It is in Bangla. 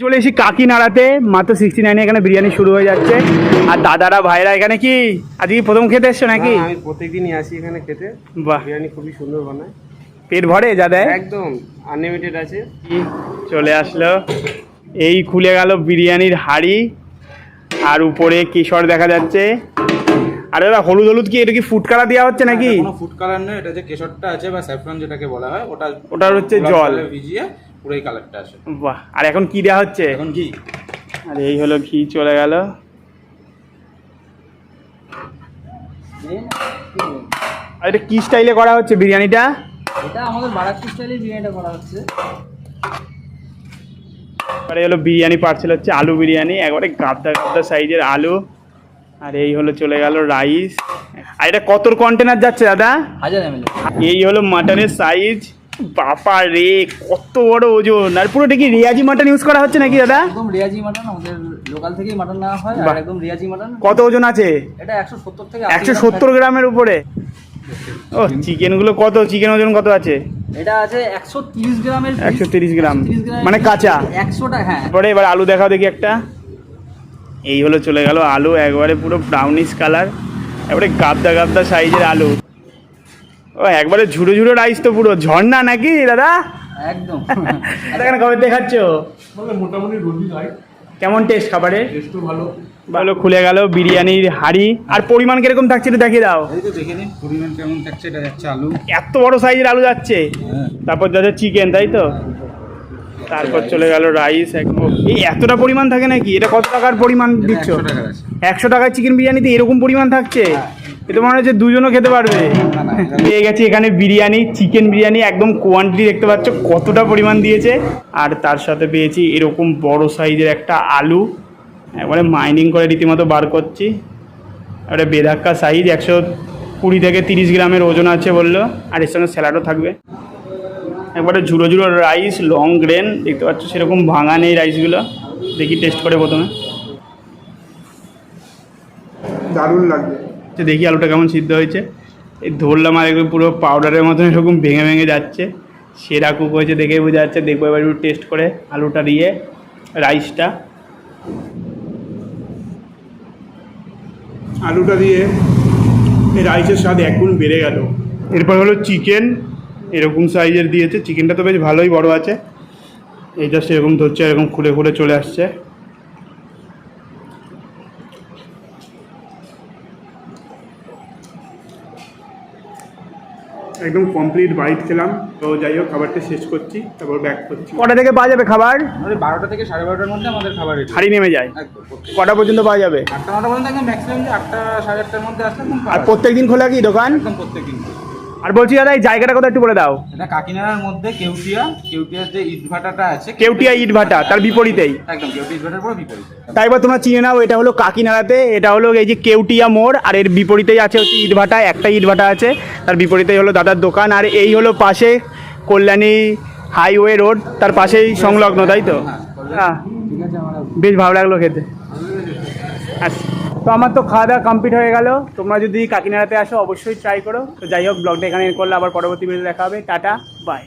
চলে এসি কাকিনাড়াতে মাত্র সিক্সটি নাইনে এখানে বিরিয়ানি শুরু হয়ে যাচ্ছে। আর দাদারা ভাইরা এখানে কি? আজকে কি প্রথম খেতে এসছো নাকি? আমি প্রত্যেকদিনই আসি এখানে খেতে। বাহ। বিরিয়ানি খুবই সুন্দর বানায়। পেট ভরে যা দেয়? একদম আনলিমিটেড আছে। চলে আসলো। এই খুলে গেল বিরিয়ানির হাড়ি। আর উপরে কেশর দেখা যাচ্ছে। আর দাদা হলুদ হলুদ কি? এটা কি ফুড কালার দেওয়া হচ্ছে নাকি? কোনো ফুড কালার নয় এটা যে কেশরটা আছে বা স্যাফরন যেটাকে বলা হয় ওটা ওটার হচ্ছে জল। ভিজিয়ে পুরো এই কালারটা আসে বাহ আর এখন কি দেওয়া হচ্ছে? এখন কি আর এই হলো ঘি চলে গেল। আর এটা কি স্টাইলে করা হচ্ছে বিরিয়ানিটা? এটা আমাদের বারাকপুর স্টাইলে বিরিয়ানিটা করা হচ্ছে। আর এই হলো বিরিয়ানি পার্সেল হচ্ছে আলু বিরিয়ানি একবারে গাবদা গাবদা সাইজের আলু। আর এই হলো চলে গেল রাইস আর এটা কত কন্টেনার যাচ্ছে দাদা? হাজার এই হলো মাটনের সাইজ বাপা রে কত বড় ওজন। আর পুরোটা কি রিয়াজি মাটন ইউজ করা হচ্ছে নাকি দাদা? একদম রিয়াজি মাটন আমাদের লোকাল থেকেই মাটন নেওয়া হয় আর একদম রিয়াজি মাটন। কত ওজন আছে? এটা একশো সত্তর থেকে একশো সত্তর গ্রামের উপরে? ও চিকেনগুলো কত? চিকেন ওজন কত আছে? এটা আছে একশো তিরিশ গ্রামের একশো তিরিশ গ্রাম। মানে কাঁচা? একশোটা হ্যাঁ। তারপরে এবার আলু দেখাও দেখি একটা। এই হলো চলে গেল আলু একবারে পুরো ব্রাউনিশ কালার এবারে গাবদা গাবদা সাইজের আলু। ও একবারে ঝুড়ো ঝুড়ো রাইস তো পুরো। ঝর্ণা নাকি দাদা? একদম। এখানে কবে দেখাচ্ছ? মোটামুটি হয় কেমন টেস্ট খাবারের টেস্টও ভালো। ভালো খুলে গেল বিরিয়ানির হাড়ি। আর পরিমাণ কীরকম থাকছে একটু দেখিয়ে দাও। পরিমাণ কেমন থাকছে এটা যাচ্ছে আলু। এত বড় সাইজের আলু যাচ্ছে। হ্যাঁ। তারপর যাচ্ছে চিকেন তাই তো? তারপর চলে গেল রাইস একদম এই এতটা পরিমাণ থাকে নাকি? এটা কত টাকার পরিমাণ এটা দিচ্ছ? একশো টাকার আছে। একশো টাকার চিকেন বিরিয়ানিতে এরকম পরিমাণ থাকছে? এ তো মনে হচ্ছে দুজনও খেতে পারবে। না, না, এটা- পেয়ে গেছে এখানে বিরিয়ানি চিকেন বিরিয়ানি একদম কোয়ান্টিটি দেখতে পাচ্ছ কতটা পরিমাণ দিয়েছে। আর তার সাথে পেয়েছি এরকম বড় সাইজের একটা আলু। একবারে মাইনিং করে রীতিমতো বার করছি। একটা বেধাক্কা সাইজ একশো কুড়ি থেকে তিরিশ গ্রামের ওজন আছে বলল। আর এর সঙ্গে স্যালাডও থাকবে। একবারে ঝুড়ো ঝুড়ো রাইস লং গ্রেন দেখতে পাচ্ছ সেরকম ভাঙা নেই রাইসগুলো দেখি টেস্ট করে প্রথমে। দারুণ লাগবে। আচ্ছা, দেখি আলুটা কেমন সিদ্ধ হয়েছে। এই ধরলাম আর একটু পুরো পাউডারের মতন এরকম ভেঙে ভেঙে যাচ্ছে। সেরা কুক হয়েছে দেখেই বোঝা যাচ্ছে দেখব এবার একটু টেস্ট করে আলুটা দিয়ে রাইসটা আলুটা দিয়ে এই রাইসের স্বাদ একগুণ বেড়ে গেল। এরপর হলো চিকেন এরকম সাইজের দিয়েছে। চিকেনটা তো বেশ ভালোই বড় আছে। এই জাস্ট এরকম ধরছে এরকম খুলে খুলে চলে আসছে। একদম কমপ্লিট বাইট খেলাম। তো যাই হোক খাবারটা শেষ করছি তারপর ব্যাক করছি। কটা থেকে পাওয়া যাবে খাবার? আমাদের বারোটা থেকে সাড়ে বারোটার মধ্যে আমাদের খাবার রেডি হাড়ি নেমে যায়। কটা পর্যন্ত পাওয়া যাবে? আটটা নটা পর্যন্ত একদম ম্যাক্সিমাম যে আটটা সাড়ে আটটার মধ্যে আসলে আর প্রত্যেকদিন খোলা কি দোকান? প্রত্যেকদিন একদম প্রত্যেক দিন আর বলছি দাদা এই জায়গাটা কথা একটু বলে দাও। এটা কাকিনাড়ার মধ্যে কেউটিয়া কেউটিয়ার যে ইটভাটাটা আছে কেউটিয়া ইট ভাটা তার বিপরীতেই। একদম কেউটিয়া ইটভাটার পুরো বিপরীতে। তাই এবার তোমরা চিনে নাও এটা হলো কাকিনাড়াতে এটা হলো এই যে কেউটিয়া মোড় আর এর বিপরীতেই আছে হচ্ছে ইটভাটা একটা ইটভাটা আছে তার বিপরীতেই হলো দাদার দোকান আর এই হলো পাশে কল্যাণী হাইওয়ে রোড তার পাশেই সংলগ্ন তাই তো? হ্যাঁ বেশ ভালো লাগল খেতে। আচ্ছা। তো আমার তো খাওয়া দাওয়া কমপ্লিট হয়ে গেল। তোমরা যদি কাকিনাড়াতে আসো, অবশ্যই ট্রাই করো। তো যাই হোক ব্লগটা এখানে করলে আবার পরবর্তী ভিডিও দেখা হবে। Tata bye